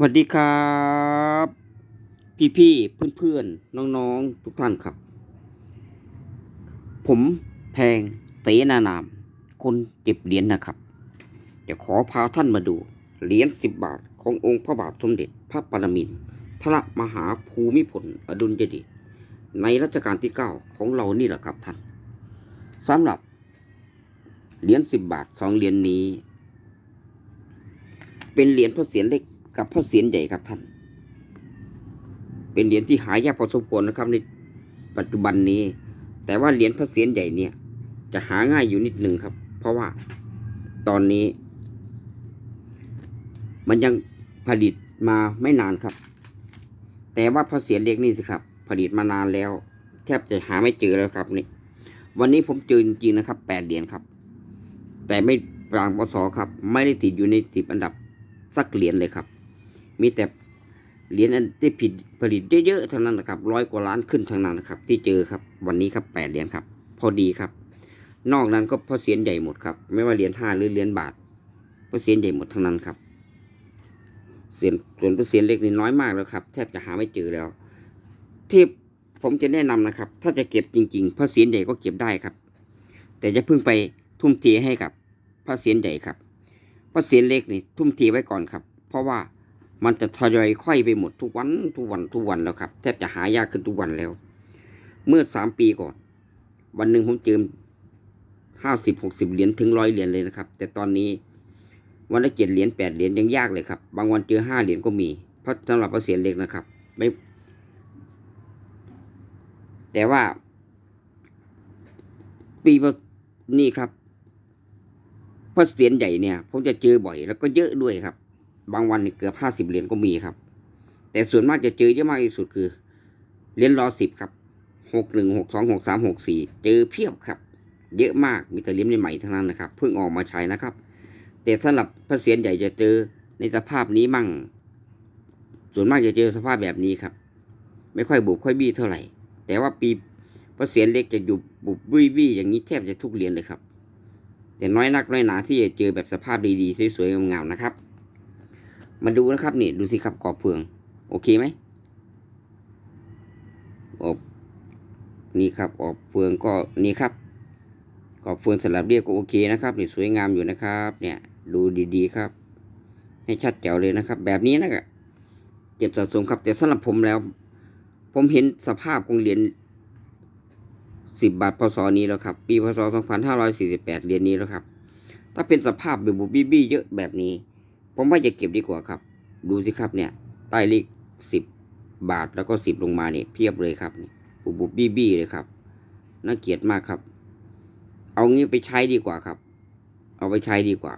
สวัสดีครับ พี่พี่เพื่อนเพื่อนๆน้องทุกท่านครับ ผมแพงเตนานาม คนเก็บเหรียญนะครับ เดี๋ยวขอพาท่านมาดู เหรียญสิบบาทขององค์พระบาทสมเด็จพระปรมินทรมหาภูมิพลอดุลยเดชในรัชกาลที่เก้าของเรานี่แหละครับท่านสำหรับเหรียญสิบบาทสองเหรียญนี้ เป็นเหรียญพระเศียรเล็ก กับพระเศียรใหญ่ครับท่าน เป็นเหรียญที่หายากพอสมควรนะครับในปัจจุบันนี้ แต่ว่าเหรียญพระเศียรใหญ่เนี่ย จะหาง่ายอยู่นิดหนึ่งครับ เพราะว่าตอนนี้ มันยังผลิตมาไม่นานครับ แต่ว่าพระเศียรเล็กนี่สิครับ ผลิตมานานแล้ว แทบจะหาไม่เจอแล้วครับนี่วันนี้ผมเจอจริงๆนะครับแปดเหรียญครับ แต่ไม่ปรางปศครับ ไม่ได้ติดอยู่ในสิบอันดับสักเหรียญเลยครับ มีแต่เหรียญที่ผิดผลิตเยอะๆเท่านั้นนะครับร้อยกว่าล้านขึ้นทางนั้นนะครับ ที่เจอครับ วันนี้ครับแปดเหรียญครับ พอดีครับ นอกนั้นก็พระเศียรใหญ่หมดครับ ไม่ว่าเหรียญห้าหรือเหรียญบาทพระเศียรใหญ่หมดทั้งนั้นครับเศียรส่วนพระเศียรเล็กนี่น้อยมากแล้วครับ แทบจะหาไม่เจอแล้ว ที่ผมจะแนะนำนะครับ ถ้าจะเก็บจริงๆพระเศียรใหญ่ก็เก็บได้ครับ แต่จะเพิ่งไปทุ่มเทให้กับพระเศียรใหญ่ครับพระเศียรเล็กนี่ทุ่มเทไว้ก่อนครับ เพราะว่า มันจะทยอยค่อยไปหมดทุกวันทุกวันทุกวันแล้วครับ แทบจะหายากขึ้นทุกวันแล้ว เมื่อสามปีก่อน วันหนึ่งผมเจอห้าสิบหกสิบเหรียญถึงร้อยเหรียญเลยนะครับ แต่ตอนนี้วันละเจ็ดเหรียญแปดเหรียญยังยากเลยครับ บางวันเจอห้าเหรียญก็มี เพราะสำหรับพระเศียรเล็กนะครับ ไม่ แต่ว่า ปีนี้ครับพระเศียรใหญ่เนี่ย ผมจะเจอบ่อยแล้วก็เยอะด้วยครับ บางวันนี่เกือบห้าสิบเหรียญก็มีครับ แต่ส่วนมากจะเจอเยอะมากที่สุดคือเหรียญรอสิบครับหกหนึ่งหกสองหกสามหกสี่เจอเพียบครับ เยอะมากมีแต่เหรียญใหม่ๆทั้งนั้นนะครับ เพิ่งออกมาใช้นะครับ แต่สำหรับพระเศียรใหญ่จะเจอในสภาพนี้มั่ง ส่วนมากจะเจอสภาพแบบนี้ครับ ไม่ค่อยบุบค่อยบี้เท่าไหร่ แต่ว่าปีพระเศียรเล็กจะอยู่บุบบี้บี้อย่างนี้แทบจะทุกเหรียญเลยครับแต่น้อยนักน้อยหนาที่จะเจอแบบสภาพดีๆสวยๆงามๆนะครับ มาดูนะครับนี่ดูสิครับกรอบเฟือง โอเคไหมออบนี่ครับออบเฟืองก็นี่ครับกรอบเฟืองสลับเรียบก็โอเคนะครับนี่สวยงามอยู่นะครับ เนี่ยดูดีๆครับ ให้ชัดแจ๋วเลยนะครับ แบบนี้นะครับเก็บสะสมครับ แต่สำหรับผมแล้ว ผมเห็นสภาพของเหรียญสิบบาทพศนี้แล้วครับ ปีพศสองพันห้าร้อยสี่สิบแปดเหรียญนี้แล้วครับ ถ้าเป็นสภาพแบบบุบบี้บี้เยอะแบบนี้ ผมว่าจะเก็บดีกว่าครับ ดูสิครับเนี่ย ใต้เลขสิบบาทแล้วก็สิบลงมาเนี่ยเพียบเลยครับบุบบุบบี้บี้เลยครับ น่าเกลียดมากครับ เอางี้ไปใช้ดีกว่าครับ เอาไปใช้ดีกว่า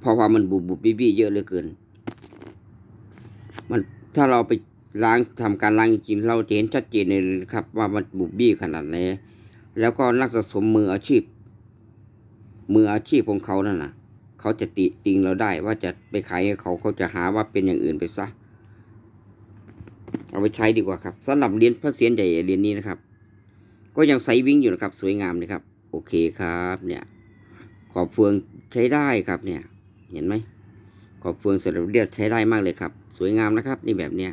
เพราะว่ามันบุบบุบบี้บี้เยอะเหลือเกิน มันถ้าเราไปล้างทำการล้างจริงๆเราจะเห็นชัดเจนเลยครับ ว่ามันบุบบี้ขนาดไหนแล้วก็นักสะสมมืออาชีพ มืออาชีพของเขานั่นนะ เขาจะติติงเราได้ว่าจะไปขายเขาเขาจะหาว่าเป็นอย่างอื่นไปซะ เอาไปใช้ดีกว่าครับสำหรับเหรียญพระเศียรใหญ่เหรียญนี้นะครับ ก็ยังใสวิ่งอยู่นะครับ สวยงามนะครับ โอเคครับ เนี่ย ขอบเฟืองใช้ได้ครับเนี่ย เห็นไหมขอบเฟืองสลับเรียบใช้ได้มากเลยครับ สวยงามนะครับ นี่แบบเนี้ย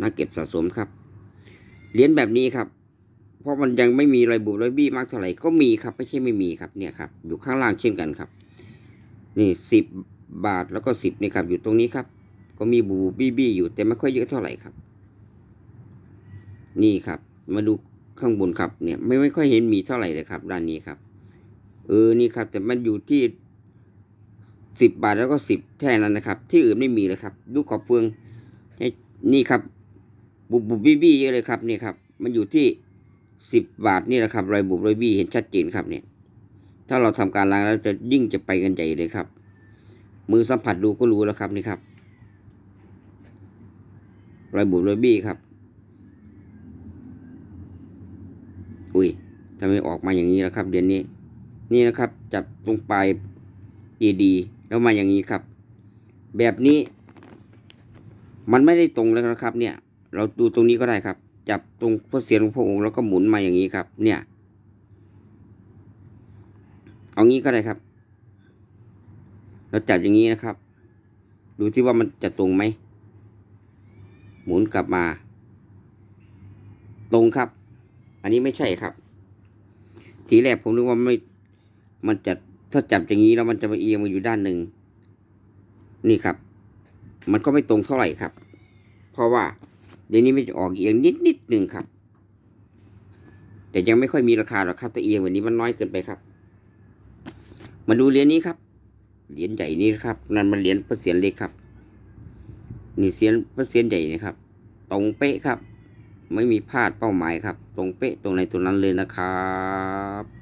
น่าเก็บสะสมครับเหรียญแบบนี้ครับ เพราะมันยังไม่มีรอยบุบรอยบี้มากเท่าไหร่ก็มีครับ ไม่ใช่ไม่มีครับเนี่ยครับ อยู่ข้างล่างเช่นกันครับ นี่สิบบาทแล้วก็สิบนี่ครับอยู่ตรงนี้ครับ ก็มีบูบี้บี้อยู่แต่ไม่ค่อยเยอะเท่าไหร่ครับ นี่ครับ มาดูข้างบนครับ เนี่ย ไม่ไม่ค่อยเห็นมีเท่าไหร่เลยครับด้านนี้ครับ เออนี่ครับ แต่มันอยู่ที่สิบบาทแล้วก็สิบแค่นั้นนะครับ ที่อื่นไม่มีเลยครับ ดูขอบเฟืองนี่ครับ บุบบุบบี้บี้เยอะเลยครับนี่ครับ มันอยู่ที่สิบบาทนี่แหละครับรอยบุบรอยบี้เห็นชัดเจนครับเนี่ย ถ้าเราทำการล้างแล้วจะยิ่งจะไปกันใหญ่เลยครับ มือสัมผัสดูก็รู้แล้วครับนี่ครับรอยบุบรอยบี้ครับ อุ้ยทำไมออกมาอย่างนี้แล้วครับ เดือนนี้ นี่นะครับ จับตรงปลายดีๆแล้วมาอย่างนี้ครับ แบบนี้ มันไม่ได้ตรงแล้วนะครับ เนี่ย เราดูตรงนี้ก็ได้ครับ จับตรงพระเศียรของพระองค์แล้วก็หมุนมาอย่างนี้ครับ เนี่ย เอางี้ก็ได้ครับ เราจับอย่างนี้นะครับ ดูซิว่ามันจะตรงไหม หมุนกลับมา ตรงครับ อันนี้ไม่ใช่ครับ ทีแรกผมนึกว่าไม่ มันจะถ้าจับอย่างนี้แล้วมันจะมาเอียงมาอยู่ด้านหนึ่ง นี่ครับ มันก็ไม่ตรงเท่าไหร่ครับ เพราะว่าเดี๋ยวนี้มันจะออกเอียงนิดนิดหนึ่งครับ แต่ยังไม่ค่อยมีราคาหรอกครับแต่เอียงแบบนี้มันน้อยเกินไปครับ มาดูเหรียญนี้ครับ เหรียญใหญ่นี้ครับ นั่นมันเหรียญพระเศียรเล็กครับ นี่เสียนพระเศียรใหญ่นะครับ ตรงเป๊ะครับ ไม่มีพลาดเป้าหมายครับ ตรงเป๊ะตรงไหนตรงนั้นเลยนะครับ